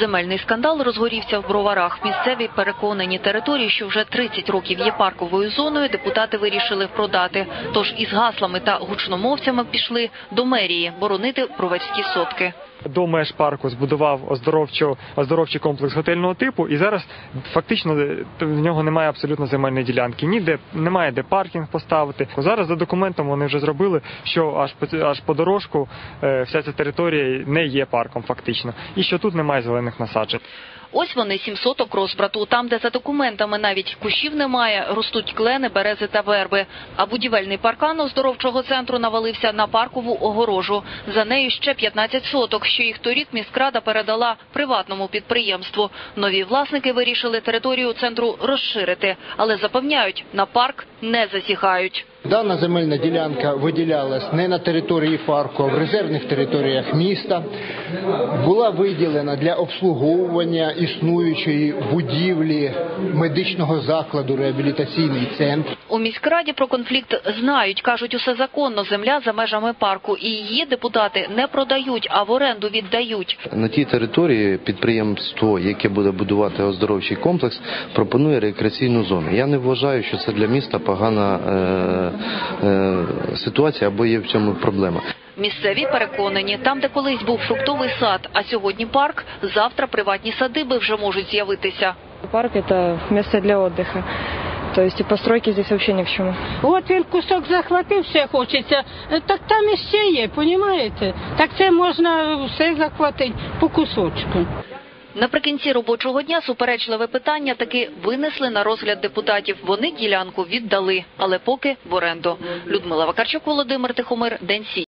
Земельний скандал розгорівся в броварах. Місцеві переконані території, що вже 30 років є парковою зоною, депутати вирішили продати. Тож із гаслами та гучномовцями пішли до мерії боронити броварські сотки. До меж парку збудував оздоровчо, оздоровчий комплекс готельного типу, і зараз фактично е, в нього немає абсолютно земельної ділянки. Ніде немає де паркінг поставити. Зараз за документом вони вже зробили, що аж по аж по дорожку е, вся ця територія не є парком, фактично, і що тут немає зелених насаджень. Ось вони сім соток розбрату. Там, де за документами навіть кущів немає, ростуть клени, берези та верби. А будівельний паркан оздоровчого центру навалився на паркову огорожу. За нею ще 15 соток, що їх торік міськрада передала приватному підприємству. Нові власники вирішили територію центру розширити, але запевняють, на парк не засігають. Дана земельна ділянка виділялась не на території парку, а в резервних територіях міста. Була виділена для обслуговування існуючої будівлі медичного закладу реабілітаційний центр. У міськраді про конфлікт знають, кажуть, усе законно, земля за межами парку. І її депутати не продають, а в оренду віддають. На тій території підприємство, яке буде будувати оздоровчий комплекс, пропонує рекреаційну зону. Я не вважаю, що це для міста погана е, ситуація або є в цьому проблема. Місцеві переконані, там, де колись був фруктовий сад, а сьогодні парк, завтра приватні садиби вже можуть з'явитися. Парк – это место для отдыха. То есть и постройки здесь вообще ни к чему. От він кусок захватив, все хочеться. Е, Так там і ще є, понімаєте? Так це можна все захватити по кусочку. Наприкінці робочого дня суперечливе питання таки винесли на розгляд депутатів. Вони ділянку віддали, але поки в оренду. Людмила Вакарчук, Володимир Тихомир, День Сі.